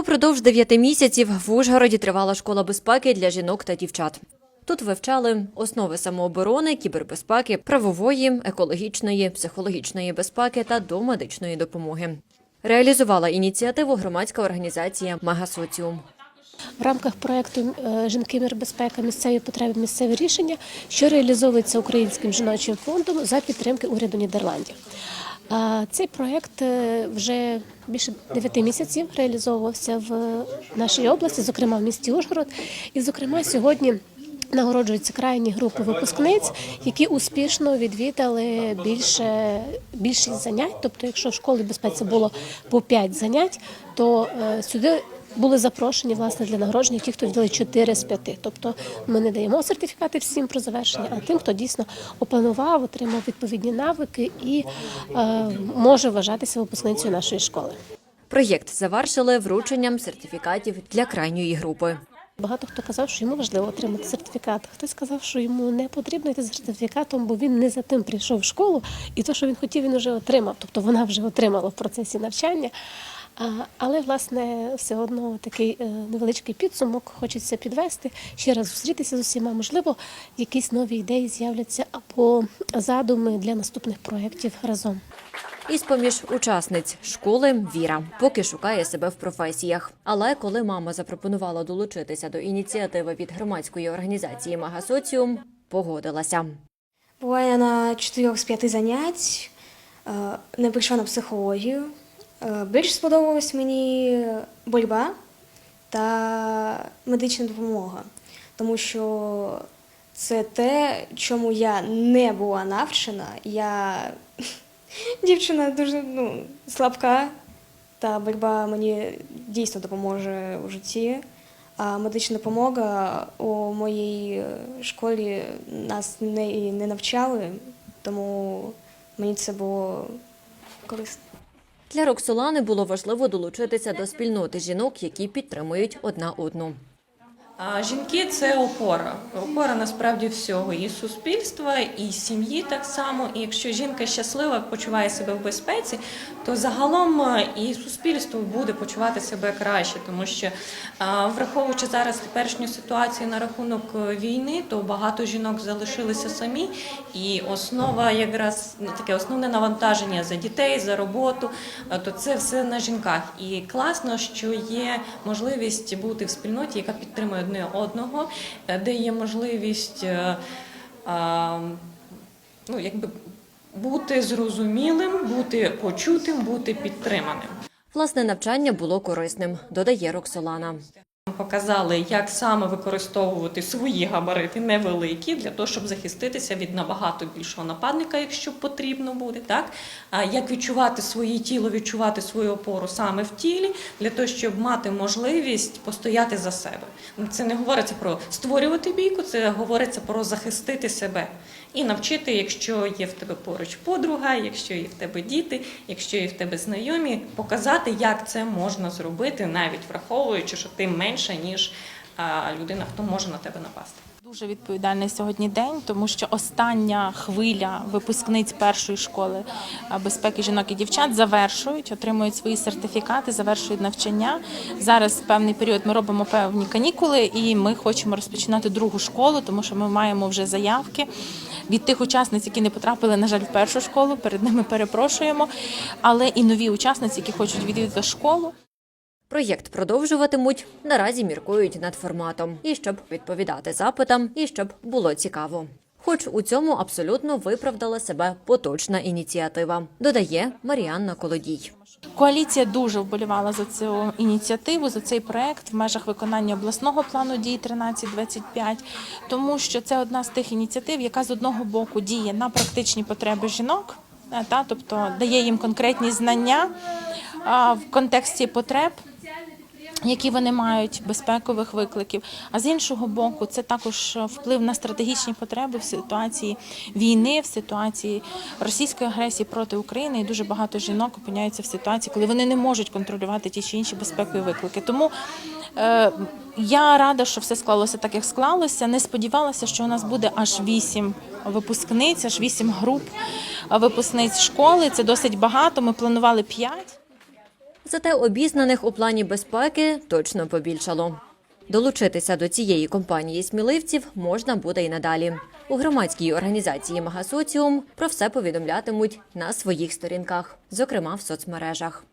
Упродовж дев'яти місяців в Ужгороді тривала школа безпеки для жінок та дівчат. Тут вивчали основи самооборони, кібербезпеки, правової, екологічної, психологічної безпеки та домедичної допомоги. Реалізувала ініціативу громадська організація Мегасоціум. В рамках проекту е, Жінки мір безпека місцеві потреби, місцеві рішення, що реалізовується Українським жіночим фондом за підтримки уряду Нідерландів. Цей проект е, вже більше 9 місяців реалізовувався в нашій області, зокрема в місті Ужгород. І, зокрема, сьогодні нагороджуються крайні групи випускниць, які успішно відвідали більше більшість занять. Тобто, якщо в школі безпеці було по 5 занять, то е, сюди були запрошені власне для нагородження ті, хто віддали 4 з 5. Тобто ми не даємо сертифікати всім про завершення, а тим, хто дійсно опанував, отримав відповідні навики і е, може вважатися випускницею нашої школи. Проєкт завершили врученням сертифікатів для крайньої групи. Багато хто казав, що йому важливо отримати сертифікат. Хтось сказав, що йому не потрібно йти з сертифікатом, бо він не за тим прийшов в школу, і те, що він хотів, він вже отримав. Тобто вона вже отримала в процесі навчання. Але власне все одно такий е, невеличкий підсумок хочеться підвести, ще раз зустрітися з усіма. Можливо, якісь нові ідеї з'являться або задуми для наступних проєктів разом. Із поміж учасниць школи Віра поки шукає себе в професіях. Але коли мама запропонувала долучитися до ініціативи від громадської організації Магасоціум, погодилася. Була я на чотирьох з п'яти занять, е, не прийшла на психологію. Е, Більше сподобалась мені боротьба та медична допомога, тому що це те, чому я не була навчена. Я дівчина дуже ну, слабка, та боротьба мені дійсно допоможе у житті. А медична допомога у моїй школі нас не, не навчали, тому мені це було корисно. Для Роксолани було важливо долучитися до спільноти жінок, які підтримують одна одну. Жінки це опора. Опора насправді всього і суспільства, і сім'ї так само. І якщо жінка щаслива, почуває себе в безпеці, то загалом е, і суспільство буде почувати себе краще, тому що е, враховуючи зараз теперішню ситуацію на рахунок е, війни, то багато жінок залишилися самі, і основа якраз ну, таке основне навантаження за дітей, за роботу, то це все на жінках. І класно, що є можливість бути в спільноті, яка підтримує одне одного, де є можливість ну, якби бути зрозумілим, бути почутим, бути підтриманим. Власне навчання було корисним, додає Роксолана. Показали, як саме використовувати свої габарити невеликі для того, щоб захиститися від набагато більшого нападника, якщо потрібно буде, так як відчувати своє тіло, відчувати свою опору саме в тілі, для того, щоб мати можливість постояти за себе. Це не говориться про створювати бійку, це говориться про захистити себе і навчити, якщо є в тебе поруч подруга, якщо є в тебе діти, якщо є в тебе знайомі, показати, як це можна зробити, навіть враховуючи, що ти менша ніж людина, хто може на тебе напасти. Дуже відповідальний сьогодні день, тому що остання хвиля випускниць першої школи безпеки жінок і дівчат завершують, отримують свої сертифікати, завершують навчання. Зараз певний період ми робимо певні канікули, і ми хочемо розпочинати другу школу, тому що ми маємо вже заявки від тих учасниць, які не потрапили, на жаль, в першу школу. Перед ними перепрошуємо, але і нові учасниці, які хочуть відвідати школу. Проєкт продовжуватимуть. Наразі міркують над форматом, і щоб відповідати запитам, і щоб було цікаво. Хоч у цьому абсолютно виправдала себе поточна ініціатива, додає Маріанна Колодій. Коаліція дуже вболівала за цю ініціативу, за цей проект в межах виконання обласного плану дій 1325, тому що це одна з тих ініціатив, яка з одного боку діє на практичні потреби жінок, е, та тобто дає їм конкретні знання в контексті потреб. Які вони мають безпекових викликів, а з іншого боку, це також вплив на стратегічні потреби в ситуації війни, в ситуації російської агресії проти України. І дуже багато жінок опиняються в ситуації, коли вони не можуть контролювати ті чи інші безпекові виклики. Тому е, я рада, що все склалося так, як склалося. Не сподівалася, що у нас буде аж вісім випускниць, аж вісім груп випускниць школи. Це досить багато. Ми планували п'ять. Зате обізнаних у плані безпеки точно побільшало. Долучитися до цієї компанії сміливців можна буде і надалі. У громадській організації Магасоціум про все повідомлятимуть на своїх сторінках, зокрема в соцмережах.